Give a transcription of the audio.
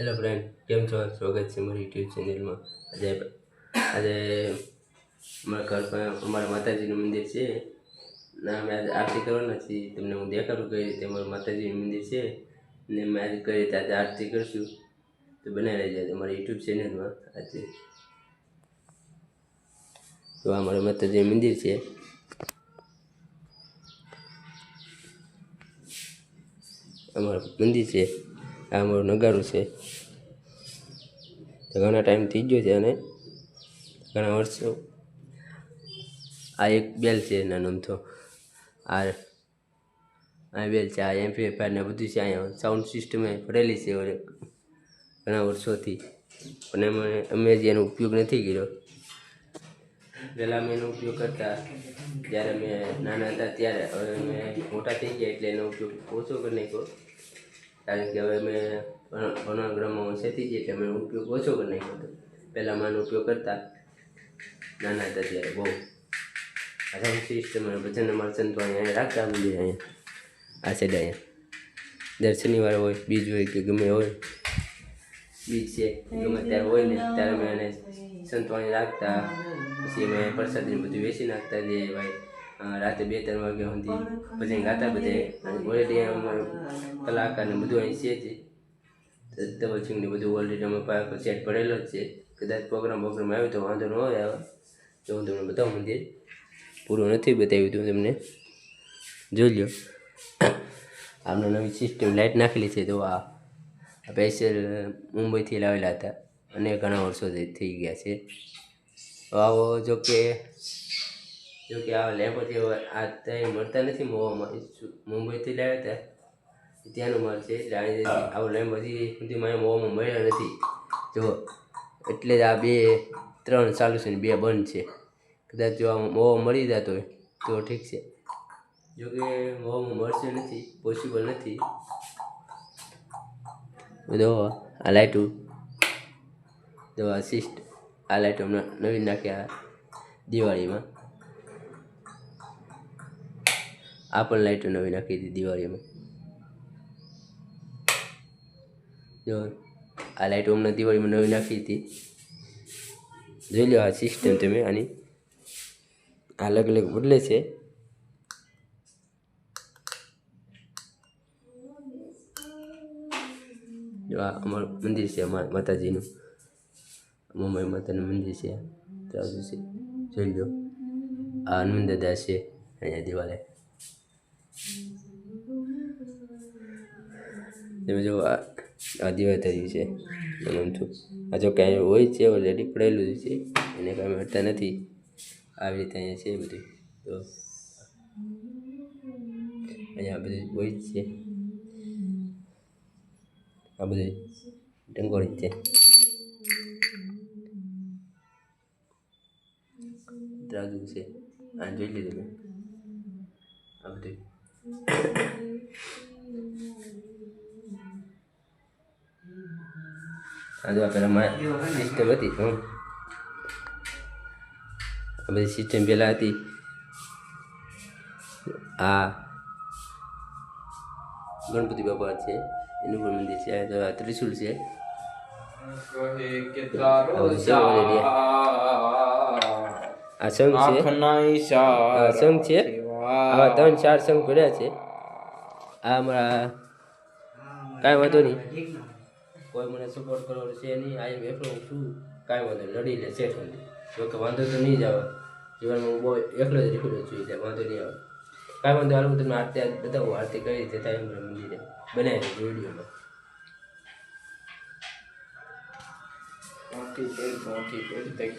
Hello friend કેમ છો? સ્વાગત છે મારી યુટ્યુબ ચેનલમાં આજે આજે અમારા ઘર પર અમારા માતાજીનું મંદિર છે. ના અમે આજે આરતી કરવાના છીએ. તમને હું દેખાડું કઈ રીતે અમારું માતાજીનું મંદિર છે. ને અમે આજે કઈ રીતે આજે આરતી કરશું. તો બનાવી રહેજો અમારી યુટ્યુબ ચેનલમાં આજે તો આ અમારું માતાજીનું મંદિર છે. અમારું મંદિર છે. આ અમારું નગારું છે. ઘણા ટાઈમ થઈ ગયો છે અને ઘણા વર્ષો. આ એક બેલ છે નાનો અમથો આ આ બેલ છે, આ એમ્પ્લીફાયર ને બધું છે અહીંયા. સાઉન્ડ સિસ્ટમ પડેલી છે ઘણા વર્ષોથી. પણ અમે અમે જ એનો ઉપયોગ નથી કર્યો. પહેલાં અમે એનો ઉપયોગ કરતા. જ્યારે અમે નાના હતા ત્યારે. હવે અમે મોટા થઈ ગયા એટલે એનો ઉપયોગ ઓછો કરી નાખ્યો. કારણ કે હવે અમે ભણવાગ્રહમાં સેતી જઈએ એટલે અમે ઉપયોગ ઓછો કરી નાખ્યો હતો. પહેલાં અમે ઉપયોગ કરતા નાના હતા ત્યારે બહુ. આ સિસ્ટમ ભજન મરચન તો અહીંયા રાખતા મંદિર અહીંયા. આ સાઈડ અહીંયા. દર શનિવારે હોય, બીજ હોય કે ગમે હોય, બીજ છે, ગમે ત્યારે હોય ને, ત્યારે અમે એને સંતવાણી રાખતા. પછી અમે પ્રસાદી બધું વેચી નાખતા જે ભાઈ રાતે બે ત્રણ વાગ્યા સુધી ભજન ગાતા બધે ઓલરેડી અમારું કલાકાર ને બધું અહીં છે જ. તવચિંગ ને બધું ઓલરેડી અમે પાસે સેટ પડેલો જ છે. કદાચ પ્રોગ્રામ પ્રોગ્રામ આવ્યો તો વાંધો ન હોય આવે. તો હું તમને બતાવું મંદિર. પૂરું નથી બતાવ્યું તું તમને. જોઈ લો આપણે નવી સિસ્ટમ લાઇટ નાખેલી છે તો આ સ્પેશિયલ મુંબઈથી લાવેલા હતા. અને ઘણા વર્ષો થઈ- ગયા છે. આવો જો કે જો કે આ લેમ્પ હતી હવે આ ત્યાં મળતા નથી મોવામાં મુંબઈથી લાવ્યા હતા? ત્યાંનું માલ છે એટલે અહીં આવો લેમ્પ હજી સુધી અહીંયા મોવામાં મળ્યા નથી. જો એટલે જ આ બે ત્રણ ચાલુ છે ને બે બંધ છે. કદાચ જો આ મોવા મળી જતો હોય તો ઠીક છે. જો કે મોવામાં મળશે નથી પોસિબલ નથી. જો આ લાઇટું જો આ સિસ્ટ આ લાઇટ હમણાં નવી નાખ્યા દિવાળીમાં. આ પણ લાઇટો નવી નાખી હતી દિવાળીમાં. જો, આ લાઇટો હમણાં દિવાળીમાં નવી નાખી હતી જોઈ લો આ સિસ્ટમ તમે, આની અલગ અલગ બદલે છે. જો, આ અમારું મંદિર છે, અમારા માતાજીનું. મુંબઈ માતાનું મંદિર છે. ત્રાજુ છે. જોઈ લો આ હનુમાન દાદા છે અહીંયા દિવાલે. તમે જો આ દિવાલ છે એમનું આ જો કાંઈ હોય છે ઓલરેડી પડેલું છે, એને કાંઈ મળતા નથી. આવી રીતે અહીંયા છે બધું. તો અહીંયા બધું હોય જ છે. આ બધું ડંગોળી છે. ત્રાજુ છે. આ જોઈ લીધું આ બધું આ જો પેલા માં સિસ્ટમ હતી હમ આ બધી સિસ્ટમ પહેલાં હતી આ ગણપતિ બાપા છે એનું પણ મંદિર છે આ ત્રિશુલ છે આ છે already. સંઘ છે આ સંઘ છે. આવા ત્રણ ચાર સંઘ પડ્યા છે. આ અમારા કાંઈ વાંધો નહીં. કોઈ મને સપોર્ટ કરવાનો છે નહીં. આ એમ એકલો હું છું. કાંઈ વાંધો નહીં. લડી લે છે સુધી જો કે વાંધો તો નહીં જ આવે. જીવનમાં હું બહુ એકલો જ રેખડો છું એટલે વાંધો નહીં આવે. કાંઈ વાંધો હાલ હું તમને આરતી બતાવું. આરતી કરી રીતે થાય અમારા મંદિરે બનાવી વિડીયોમાં. પેડ મોટી પેડ